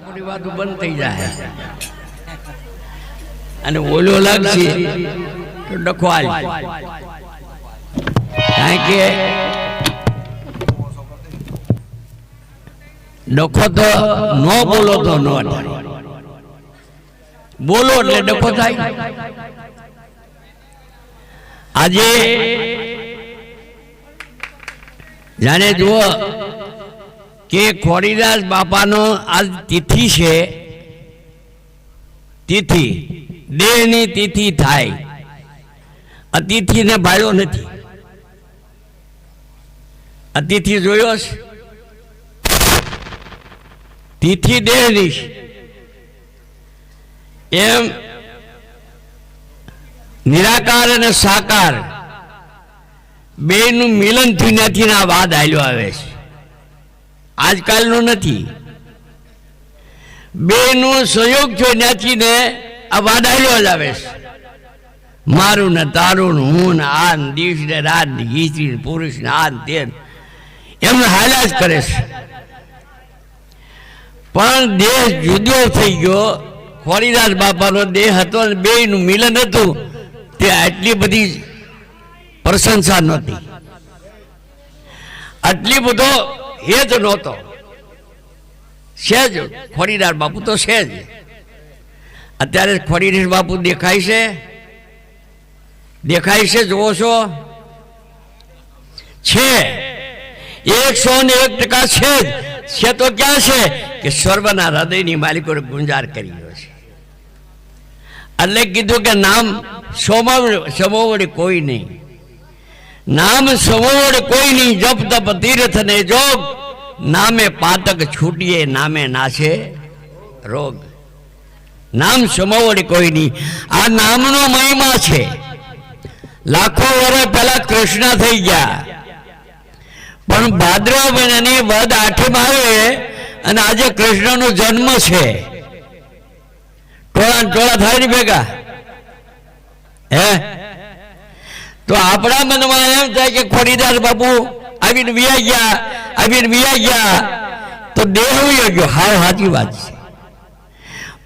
બાપુની વાત બંધ થઈ જાય. અને ઓલો લાગશે તો ડખો હાલ કારણ કે ડખો તો ન બોલો તો ન બોલો એટલે ડખો થાય. આજે જાણે જુઓ કે ખોડીદાસ બાપાનો આજ તિથિ છે, તિથિ, દેહની તિથિ થાય. અતિથિને ભાળ્યો નથી. અતિથિ જોયો છે? તિથિ દેહની એમ નિરાકાર અને સાકાર બેનું મિલન થયું નથી આ વાદ હાલ્યો આવે છે. આજકાલનું નથી. બેનું સંયોગ છે ને આ હાલ્યો જ આવે મારું ને તારું ને હું ને આ ને દિવસ ને રાત ને ગીચરી ને પુરુષ ને આ ને તે એમને હાલ્યા જ કરે છે. પણ દેહ જુદો થઈ ગયો. ખોડીદાસ બાપાનો દેહ હતો ને બેયનું મિલન હતું. તે આટલી બધી પ્રશંસા નહોતી. આટલી બધો હેત નહોતો. સહેજ ખોડીદાર બાપુ તો સહેજ અત્યારે ખોડીદાર બાપુ દેખાય છે? દેખાય છે જોવો છો? છે. એકસો ને એક ટકા છે જ છે તો ક્યાં છે? કે સર્વના હૃદયની માલિકોને ગુંજાર કરી રહ્યો છે. એટલે કીધું કે નામ સોમાવણી કોઈ નહીં. નામ સવોડ કોઈ નહીં જપ તપ તીર્થ ને જોગ, નામે પાતક છૂટીએ, નામે નાશે રોગ. નામ સમોવડ કોઈ નહીં આ નામનો મહિમા છે. લાખો વર્ષ પહેલા કૃષ્ણ થઈ ગયા. પણ ભાદ્રવ મહિનાની વદ આઠમ આવે અને આજે કૃષ્ણનો જન્મ છે. ટોળા ટોળા થાય ને ભેગા? હે? તો આપણા મનમાં એમ થાય કે ખોડીદાર બાપુ આવીને વિયા ગયા, આવીને વિયા ગયા, તો દેહ ગયો હાવ સાચી વાત છે.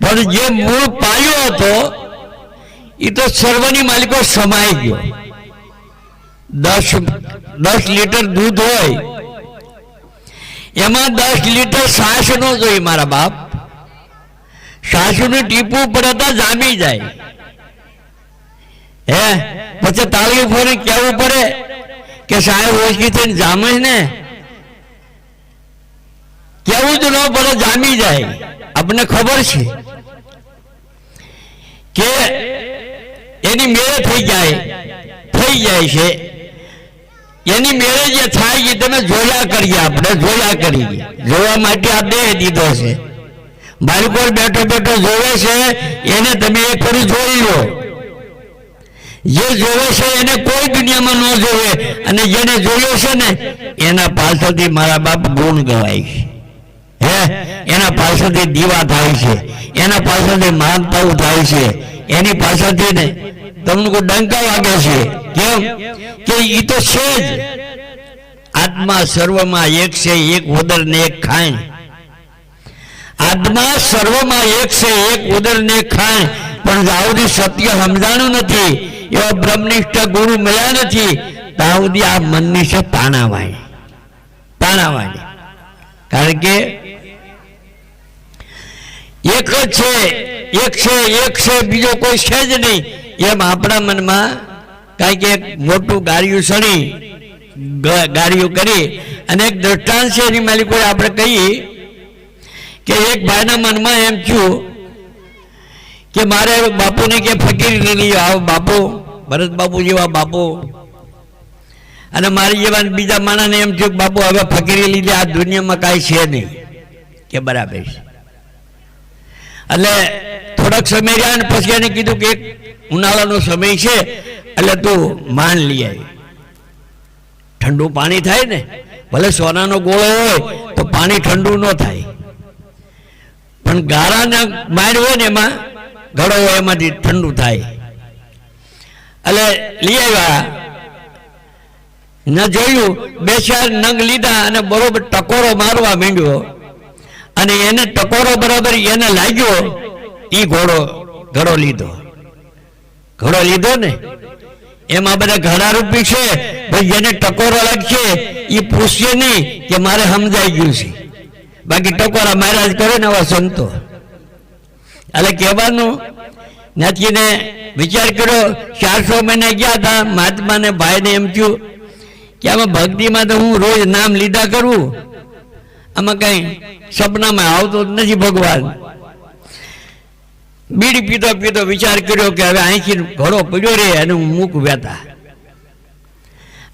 પણ જે મૂળ પાયો હતો એ તો સર્વની માલિકો સમાઈ ગયો. દસ દસ લીટર દૂધ હોય, એમાં દસ લીટર સાસ નો જોઈએ મારા બાપ. સાસુનું ટીપું પડતા જામી જાય. હે? પછી તાળી ફોરી કેવું પડે? કે સાહેબ ઓછકી થઈને જામે ને? કેવું જ ન પડે, જામી જાય. આપણને ખબર છે કે એની મેળે થઈ જાય. થઈ જાય છે. એની મેળે જે થાય એ તમે જોયા કરીએ આપણે, જોયા કરીએ. જોવા માટે આ દેહ દીધો છે. બાળકો બેઠો બેઠો જોવે છે, એને તમે એ ફરી જોઈ લો. જે જોવે છે એને કોઈ દુનિયામાં ન જોવે. અને જેને જોયો છે ને, એના પાછળથી મારા બાપ ગુણ ગવાય છે. હે? એના પાછળથી દીવા થાય છે. એના પાછળથી માનતાઓ થાય છે. એની પાછળથી ને તમને કોઈ ડંકા વાગે છે? કેમ? કે એ તો છે જ. આત્મા સર્વમાં એક છે, એક ઉદર ને એક ખાણ આત્મા સર્વમાં એક છે, એક ઉદર ને ખાણ પણ દાઉદી સત્ય સમજાણું નથી. એવા બ્રહ્મનિષ્ઠ ગુરુ મળ્યા નથી. દાઉદી આ મનની છે તાણા વાય કારણ કે એક જ છે, એક છે એક છે, બીજો કોઈ છે જ નહીં. એમ આપણા મનમાં કાંઈક એક મોટું ગાડીયું સણી ગ- ગાડીઓ કરી અને એક દ્રષ્ટાંત છે એની માલિકો આપણે કહીએ કે એક ભાઈના મનમાં એમ થયું કે મારે બાપુને કે ફકીર લઈ આવો બાપુ, ભરત બાપુ જેવા બાપુ. અને મારી જેવા બીજા માણસને એમ થયું બાપુ, હવે ફકીરી લીધે આ દુનિયામાં કાંઈ છે નહીં. કે બરાબર છે. એટલે થોડાક સમય રહ્યા ને પછી એને કીધું કે ઉનાળાનો સમય છે, એટલે તું માન લઈ આવી ઠંડુ પાણી થાય ને, ભલે સોનાનો ગોળો હોય, તો પાણી ઠંડુ ન થાય. પણ ગારાના માર હોય ને એમાં ઘડો એમાંથી ઠંડુ થાય. એટલે લઈ આવ્યા. ન જોયું, બે ચાર નંગ લીધા અને બરોબર ટકોરો મારવા માંડ્યો. અને એને ટકોરો બરાબર એને લાગ્યો એ ઘોડો, ઘડો લીધો. ઘોડો લીધો ને? એમાં બધા ઘડા રૂપી છે, ભાઈ જેને ટકોરો લાગશે એ પૂછશે નહીં કે મારે સમજાઈ ગયું છે. બાકી ટકોરા મહારાજ કરે ને આવા સંતો. એટલે કહેવાનું નથી વિચાર કર્યો, ચારસો મહિને ગયા હતા મહાત્માને ભાઈને એમ થયું કે આમાં ભક્તિમાં તો હું રોજ નામ લીધા કરું. આમાં કઈ સપનામાં આવતો જ નથી ભગવાન. બીડી પીતો પીતો વિચાર કર્યો કે હવે અહીંથી ઘોડો પડ્યો રે અને હું મૂક વેતા.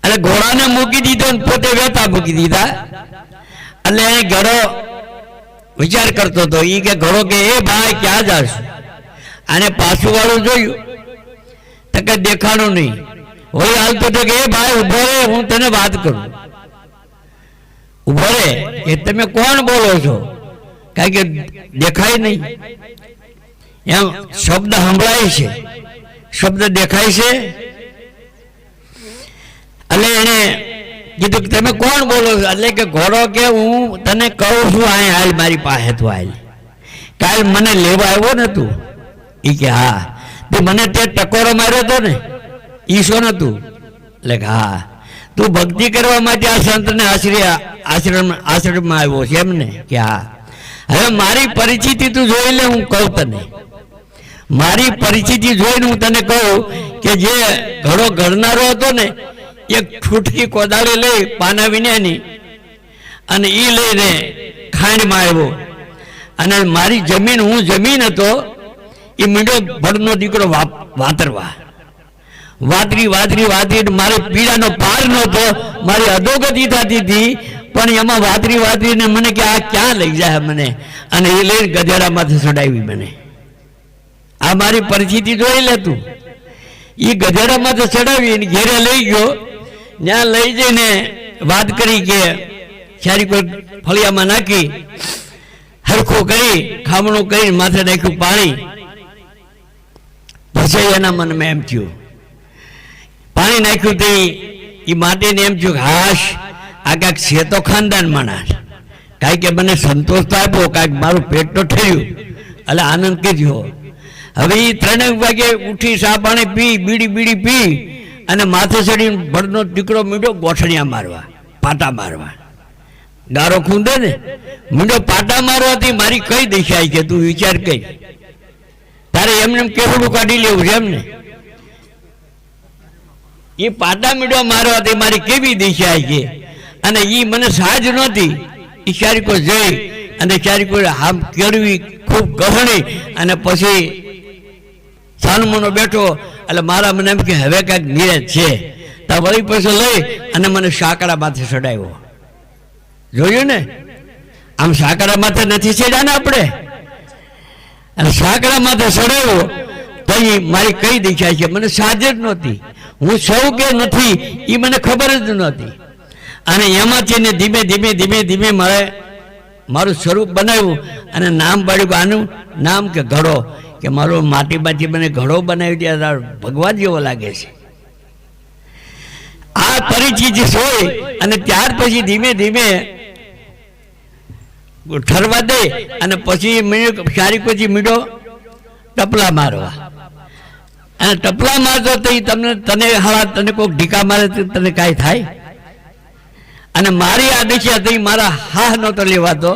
એટલે ઘોડાને મૂકી દીધો પોતે વેતા મૂકી દીધા. એટલે ઘોડો વિચાર કરતો હતો. એ કે ઘોડો કે, એ ભાઈ, ક્યાં જાશ? આને પાછું વાળું જોયું. તો કે, દેખાણું નહીં. વળી હાલતો હતો કે, એ ભાઈ ઊભો રે હું તને વાત કરું. ઊભો રે એ તમે કોણ બોલો છો? કારણ કે દેખાય નહીં. એમ શબ્દ સંભળાય છે. શબ્દ દેખાય છે. એટલે એને કીધું કે તમે કોણ બોલો છો? એટલે કે ઘોડો કે હું તને કહું છું અહીં હાલ મારી પાસે તું હાલ. કાલ મને લેવા આવ્યો ને તું. એ કે હા. તે મને તે ટકોરો માર્યો હતો ને એ શું નતું એટલે કે હા. તું ભક્તિ કરવા માટે આ સંતને આશ્રય, આશ્રમ, આશ્રમમાં આવ્યો છે એમ ને કે હા. હવે મારી પરિસ્થિતિ તું જોઈ લે, હું કહું તને. મારી પરિસ્થિતિ જોઈને હું તને કહું કે જે ઘડો ઘડનારો હતો ને એક છૂટકી કોદાળી લઈ પાના વિનાની અને એ લઈને ખાંડમાં આવ્યો. અને મારી જમીન, હું જમીન હતો એ મીંડો ભડનો દીકરો વાતરવા. વાતરી વાતરી વાતરી મારે પીડાનો પાર નહોતો, મારી અધોગતિ થતી હતી, પણ એમાં વાતરી, વાતરીને મને કે આ ક્યાં લઈ જાય મને? અને એ લઈને ગધેડામાંથી ચડાવી મને. આ મારી પરિસ્થિતિ જોઈ લેતું એ ગધેડામાંથી ચડાવી ઘેરે લઈ ગયો ત્યાં લઈ જઈને વાત કરી કે સારી કોઈ ફળિયામાં નાખી, હરખો કરી, ખામણું કરી માથે નાખ્યું પાણી. પછી એના મનમાં એમ થયું. પાણી નાખ્યું તે એ માટીને એમ થયું હાશ, આ કાંઈક છે તો ખાનદાન માણસ. કાંઈક મને સંતોષ તો આપ્યો, કાંઈક મારું પેટ તો ઠર્યું. એટલે આનંદ કર્યો હવે એ ત્રણેક વાગે ઉઠી સા પાણી પી, બીડી બીડી પી અને માથે ચડી ભડનો દીકરો મીંડો ગોઠણિયા મારવા, પાટા મારવા. ગારો ખૂંદે ને, મીંડો પાટા મારવાથી મારી કઈ દિશા છે? તું વિચાર કઈ. તારે એમને કેવડું કાઢી લેવું છે એમને? એ પાટા મીડો મારવાથી મારી કેવી દિશા છે? અને એ મને સાજ નહોતી. એ ચારીકો જઈ અને ચારીકો હામ કેળવી ખૂબ ગહણી અને પછી સાનમોનો બેઠો એટલે મારા મને એમ કે હવે કાંઈક નિરાશ છે. તો વળી પૈસો લઈ અને મને સાંકડા માથે ચડાવ્યો જોયું ને? આમ સાંકડા માથે નથી ચડ્યા ને આપણે? અને સાંકડા માથે ચડાવ્યો તો એ મારી કઈ દિશા છે? મને સાજ જ નહોતી. હું સૌ કે નથી એ મને ખબર જ નહોતી. અને એમાંથી ને ધીમે ધીમે ધીમે ધીમે મારે મારું સ્વરૂપ બનાવ્યું અને નામ પાડ્યું આનું નામ કે ઘડો. કે મારો માટી માટીમાંથી મને ઘડો બનાવી દે ભગવાન જેવો લાગે છે. આ પરિચિત હોય, અને ત્યાર પછી ધીમે ધીમે ઠરવા દે, અને પછી સારી પછી મીડો ટપલા મારવા. અને ટપલા મારતો તો તમને, તને હળા તને કોઈક ઢીકા મારે તને કાંઈ થાય. અને મારી આ દિશા થઈ મારા હા નહોતો લેવાતો.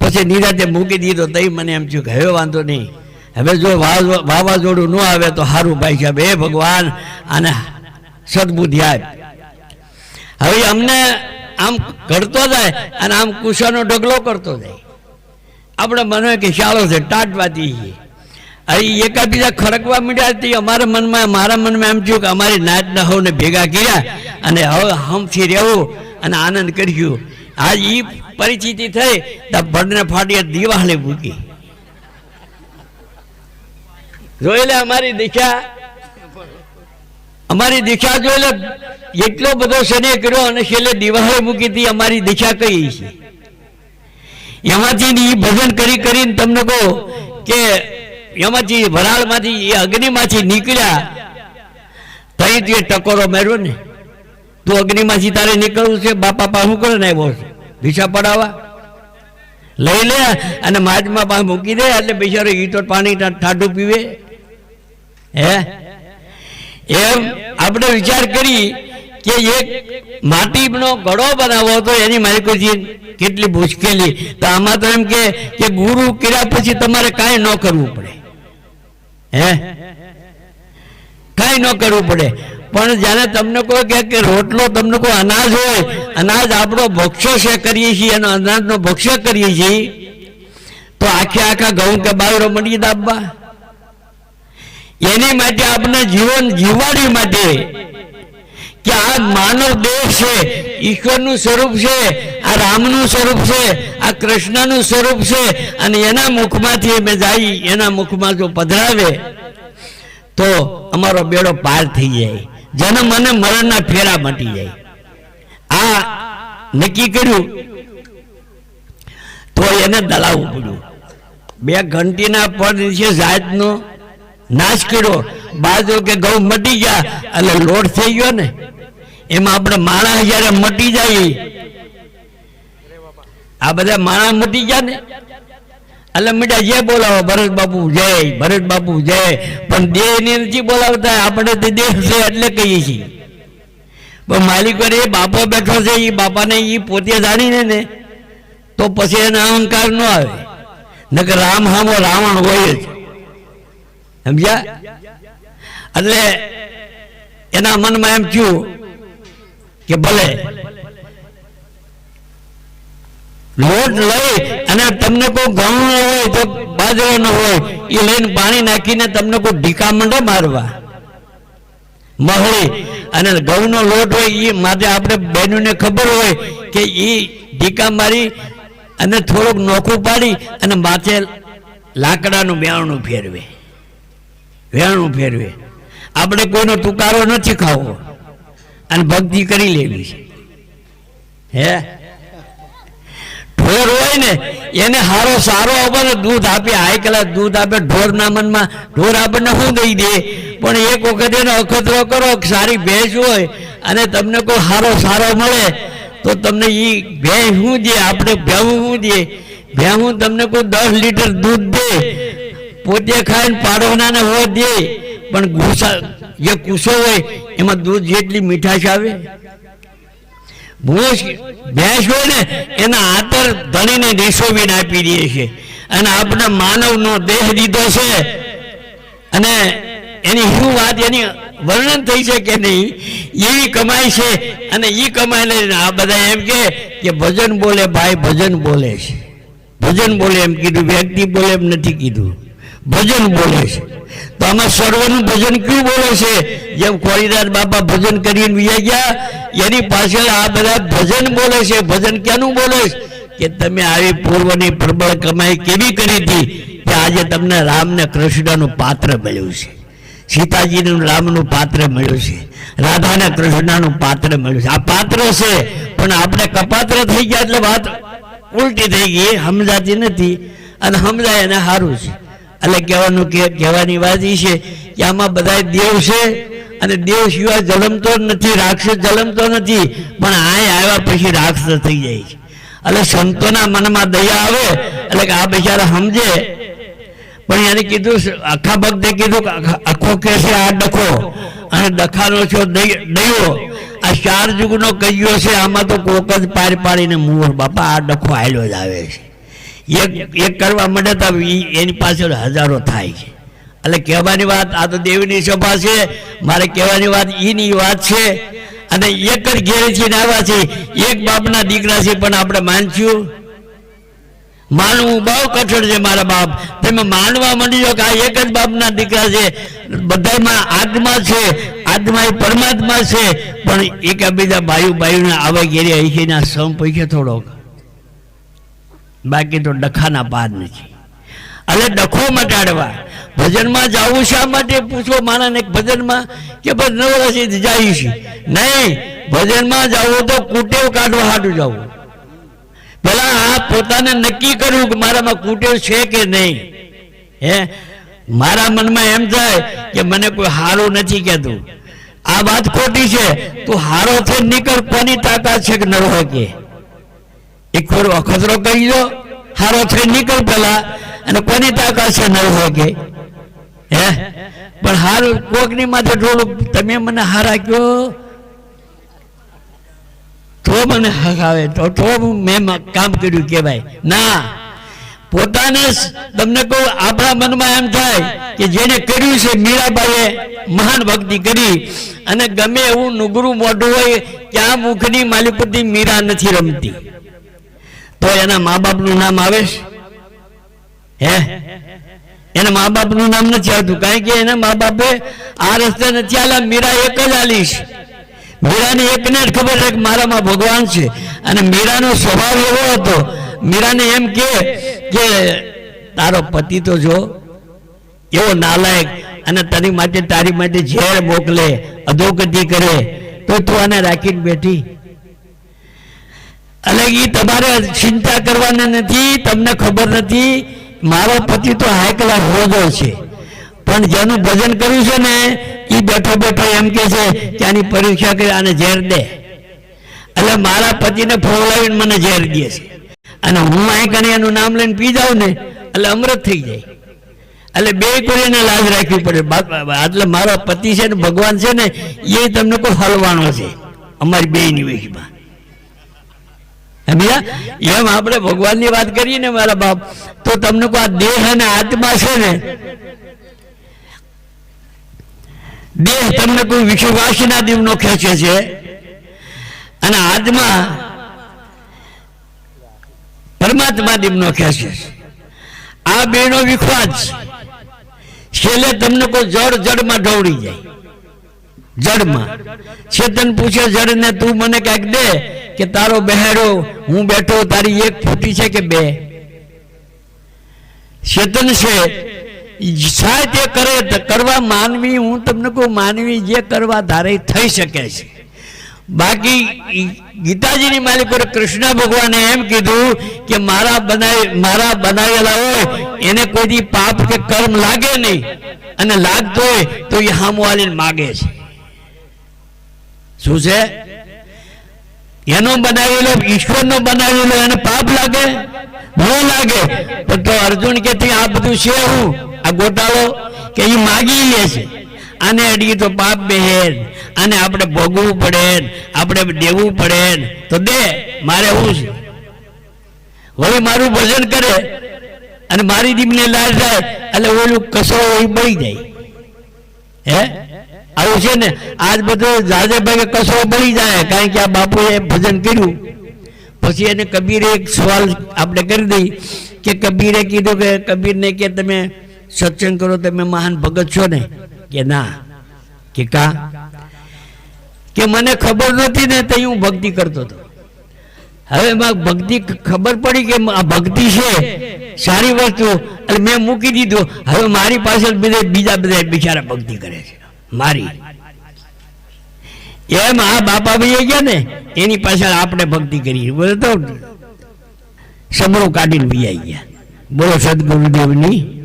પછી નિરાતે મૂકી દીધો તઈ મને એમ થયું કે વાંધો નહીં. હવે જો વાવા- વાવાઝોડું ન આવે તો સારું ભાઈ સાહેબ. હે ભગવાન અને સદબુદ્ધિ આવે હવે અમને આમ કરતો જાય અને આમ કુશાનો ઢગલો કરતો જાય. આપણે મને કે શાળો છે ટાટવાતી છે હવે એકાબીજા ખડકવા મીડ્યા તે અમારા મનમાં, મારા મનમાં એમ થયું કે અમારી નાતના હોને ભેગા કર્યા અને હવે હમથી રહેવું અને આનંદ કર્યું આજ એ પરિસ્થિતિ થઈ, તો ભણને ફાટીએ દિવાળી મૂકી જોઈ લે અમારી દિશા. અમારી દિશા જોઈ લે, એટલો બધો શને કર્યો અને છેલ્લે દિવાળી મૂકી હતી, અમારી દિશા કઈ છે? એમાંથી એ ભજન કરી કરીને તમને કહો કે એમાંથી વરાળમાંથી એ અગ્નિમાંથી નીકળ્યા. તઈ તે ટકોરો માર્યો ને. તું અગ્નિમાંથી તારે નીકળવું છે? બાપા પા શું કરે ને આવ્યો છે? દિશા પડાવવા? લઈ લે અને માજમાં પાસે મૂકી દે, એટલે બિચારો ઈ તો પાણી ઠાડું પીવે. હે? એમ આપણે વિચાર કરી કે એક માટીનો ઘડો બનાવવો તો એની માલિકોજી કેટલી મુશ્કેલી. તો આમાં તો એમ કે ગુરુ કર્યા પછી તમારે કાંઈ ન કરવું પડે. હે? કાંઈ ન કરવું પડે. પણ જ્યારે તમને કોઈ કે રોટલો તમને કોઈ અનાજ હોય, અનાજ આપણો ભક્ષો છે કરીએ છીએ, એનો અનાજનો ભક્ષો કરીએ છીએ, તો આખે આખા ઘઉં કે બાવરો મળી દાબવા. એની માટે આપણે જીવન જીવાડી માટે કે આ માનવ દેહ છે, ઈશ્વરનું સ્વરૂપ છે, આ રામનું સ્વરૂપ છે, આ કૃષ્ણનું સ્વરૂપ છે, અને એના મુખમાંથી અમે જઈ એના મુખમાં જો પધરાવે, તો અમારો બેડો પાર થઈ જાય. જન્મ અને મરણના ફેરા મટી જાય. આ નક્કી કર્યું. તો એને દલાવવું પડ્યું. બે ઘંટીના પદ છે જાતનો નાશ કર્યો. બાજુ કે ઘઉં મટી ગયા. એટલે લોટ થઈ ગયો ને. એમાં આપણે માણસ જયારે મટી જાય, આ બધા માણસ મટી ગયા ને. એટલે મીઠા જે બોલાવો, ભરત બાપુ જય, ભરત બાપુ જય. પણ દેહ ને નથી બોલાવતા, આપણે તો દેહ છે એટલે કહીએ છીએ. પણ માલિક એ બાપો બેઠો છે એ બાપાને એ પોતે જાણીને ને, તો પછી એને અહંકાર ન આવે. નકર રામ હામો રાવણ હોય જ. સમજ્યા? એટલે એના મનમાં એમ થયું કે ભલે, લોટ લઈ અને તમને કોઈ ઘઉં ન હોય તો બાજરો ન હોય, એ લઈને પાણી નાખીને તમને કોઈ ઢીકા મંડે મારવા. મહળી. અને ઘઉંનો લોટ હોય એ માટે આપણે બહેનોને ખબર હોય કે એ ઢીકા મારી અને થોડુંક નોખું પાડી અને માથે લાકડાનું બેણું ફેરવે. વેણું ફેરવે. આપણે કોઈનો તુકારો નથી ખાવો. અને ભક્તિ કરી લેવી છે. હે? ઢોર હોય ને, એને હારો સારો આપણને દૂધ આપે હાઈ કલાક દૂધ આપે, ઢોરના મનમાં ઢોર આપણને શું દઈ દે? પણ એક વખત એનો અખતરો કરો, સારી ભેંસ હોય અને તમને કોઈ હારો સારો મળે, તો તમને એ ભેંસ શું દે? આપણે ભેવું શું દે? ભેવું તમને કોઈ દસ લીટર દૂધ દે? પોતે ખાઈને પાડોનાને હોવા દે, પણ ગુસા જે કુસો હોય, એમાં દૂધ જેટલી મીઠાશ આવે. ભૂસ, ભેંસ હોય ને, એના આતર ધણીને રેસોવીને આપી દે છે. અને આપણે માનવનો દેહ દીધો છે. અને એની શું વાત, એની વર્ણન થઈ છે કે નહીં, એવી કમાઈ છે. અને એ કમાઈ લઈને આ બધા એમ કે ભજન બોલે, ભાઈ ભજન બોલે છે. ભજન બોલે એમ કીધું, વ્યક્તિ બોલે એમ નથી કીધું. ભજન બોલે છે. તો આમાં સર્વનું ભજન કયું બોલે છે? જેમ ખોડીદાર બાપા ભજન કરીને વિયા ગયા, એની પાછળ આ બધા ભજન બોલે છે. ભજન ક્યાંનું બોલે છે? કે તમે આવી પૂર્વની પ્રબળ કમાઈ કેવી કરી હતી કે આજે તમને રામ ને કૃષ્ણનું પાત્ર મળ્યું છે. સીતાજીનું રામનું પાત્ર મળ્યું છે. રાધાને કૃષ્ણનું પાત્ર મળ્યું છે. આ પાત્ર છે, પણ આપણે કપાત્ર થઈ ગયા એટલે વાત ઉલટી થઈ ગઈ. સમજાતી નથી. અને સમજાય એને સારું છે. એટલે કહેવાનું કહેવાની વાત એ છે કે આમાં બધા દેવ છે અને દેવ સિવાય જલમતો નથી, રાક્ષસ જલમતો નથી, પણ આ આવ્યા પછી રાક્ષસ થઈ જાય છે. એટલે સંતોના મનમાં દયા આવે, એટલે કે આ બિચારા સમજે. પણ એને કીધું આખા ભક્તે કીધું આખો કે છે આ ડખો. અને ડખાનો છો દયો આ ચાર જુગનો કહીયો છે, આમાં તો કોક જ પાર પાડીને મુંહ બાપા, આ ડખો આયલો જ આવે છે. એક એક કરવા માંડે તો એની પાછળ હજારો થાય છે. એટલે કહેવાની વાત, આ તો દેવીની સભા છે, મારે કહેવાની વાત એની વાત છે. અને એક જ ઘેરેથી આવ્યા છે, એક બાપના દીકરા છે, પણ આપણે માનશું? માનવું બહુ કઠોળ છે મારા બાપ. તમે માનવા માંડી જાઓ કે આ એક જ બાપના દીકરા છે, બધામાં આત્મા છે, આત્મા એ પરમાત્મા છે, પણ એકબીજા ભાઈ બાયુને આવા ઘેરે અહીંના સમ પૈસે થોડોક. બાકી તો ડખાના પાર નથી. એટલે ડખો મટાડવા. ભજનમાં જવું શા માટે? પૂછો માણસને ભજનમાં કે બસ નવરાશી છે. નહીં, ભજનમાં જવું તો કુટેવ કાઢવા હાટું જવું. પેલા આ પોતાને નક્કી કર્યું કે મારામાં કુટેવ છે કે નહીં? હે? મારા મનમાં એમ થાય કે મને કોઈ હારું નથી કહેતું. આ વાત ખોટી છે. તું હારો થઈ નીકળ, કોની તાકાત છે કે નરો કે? એક વાર અખતરો કરી દો હારો થઈ નીકળ પેલા. અને કોની તાકાત છે ન શકે હે? પણ હાર કોકની માથે થોડુંક તમે મને હારા કયો તો મને હક આવે. તો તો મેં કામ કર્યું કહેવાય. ના. પોતાને તમને કહું, આપણા મનમાં એમ થાય કે જેને કર્યું છે મીરાબાઈએ મહાન ભક્તિ કરી. અને ગમે એવું નુગરું મોઢું હોય, ક્યાં મુખની માલિપતિ મીરા નથી રમતી. તો એના મા બાપનું નામ આવે છે? હે? એના મા બાપનું નામ નથી આવતું. કારણ કે એના મા બાપે આ રસ્તે નથી આલા મીરા એક જ આલીશ મીરાને એકને જ ખબર છે કે મારામાં ભગવાન છે. અને મીરાનો સ્વભાવ એવો હતો. મીરાને એમ કે કે તારો પતિ તો જો એવો નાલાયક અને તારી માટે તારી માટે ઝેર મોકલે, અધોગતિ કરે. તો તું આને રાખીને બેઠી. એટલે એ તમારે ચિંતા કરવાની નથી, તમને ખબર નથી, મારો પતિ તો હાઈ ક્લાસ હોજો છે. પણ જેનું ભજન કર્યું છે ને એ બેઠો બેઠો એમ કે છે કે આની પરીક્ષા કરી આને ઝેર દે. એટલે મારા પતિને ફોલાવીને મને ઝેર દે છે. અને હું અહીં કને એનું નામ લઈને પી જાઉં ને, એટલે અમૃત થઈ જાય. એટલે બે કોઈને લાજ રાખવી પડે. એટલે મારો પતિ છે ને, ભગવાન છે ને, એ તમને કોઈ હલવાનો છે. અમારી બે નિવેશમાં એમ આપણે ભગવાનની વાત કરીએ ને મારા બાપ, તો તમને કોઈ દેહ અને આત્મા છે ને? દેહ તમને કોઈ વિશ્વવાસીના દીવનો ખેંચે છે? અને આત્મા પરમાત્મા દીવનો ખેંચે છે. આ બેનો વિખવાદ છે. છેલ્લે તમને કોઈ જડ જડમાં ઢવડી જાય. જડમાં ચેતન પૂછે જડને તું મને કાંઈક દે? કે તારો બહેરો હું બેઠો, તારી એક ફૂટી છે કે બે? ચેતન છે તે કરે કરવા માનવી, હું તમને કહું, માનવી જે કરવા ધારે થઈ શકે છે. બાકી ગીતાજીની માલિકો કૃષ્ણ ભગવાને એમ કીધું કે મારા બનાવી મારા બનાવેલા હોય, એને કોઈ પાપ કે કર્મ લાગે નહીં, અને લાગતો હોય તો એ હામવાલીને માગે છે. શું છે? એનો બનાવેલો, ઈશ્વરનો બનાવેલો, એને પાપ લાગે? ન લાગે. પણ તો અર્જુન કે આ બધું છે હું? આ ગોટાળો? કે એ માગી લે છે. આને અડીએ તો પાપ બેહેન. આને આપણે ભોગવું પડે આપણે દેવું પડે તો દે, મારે હું છે? હવે મારું ભજન કરે અને મારી દીપને લાજ જાય એટલે ઓલું કસો બળી જાય. હે? આવું છે ને? આજ બધું જાજે ભાગે કસો બળી જાય, કારણ કે આ બાપુએ ભજન કર્યું. પછી એને કબીરે એક સવાલ આપણે કરી દઈ કે કબીરે કીધું કે, કબીરને કે તમે સત્સંગ કરો, તમે મહાન ભગત છો ને? કે ના. કે કા? કે મને ખબર નથી ને તો હું ભક્તિ કરતો હતો. હવે માં ભક્તિ ખબર પડી કે આ ભક્તિ છે. સારી વસ્તુ. એટલે મેં મૂકી દીધું. હવે મારી પાસે બીજા બધા બિચારા ભક્તિ કરે છે. મારી. એમ આ બાપા ભાઈ ગયા ને, એની પાછળ આપણે ભક્તિ કરી. બોલો તો, સમરો કાઢીને બી ગયા. બોલો, સદગુરુદેવની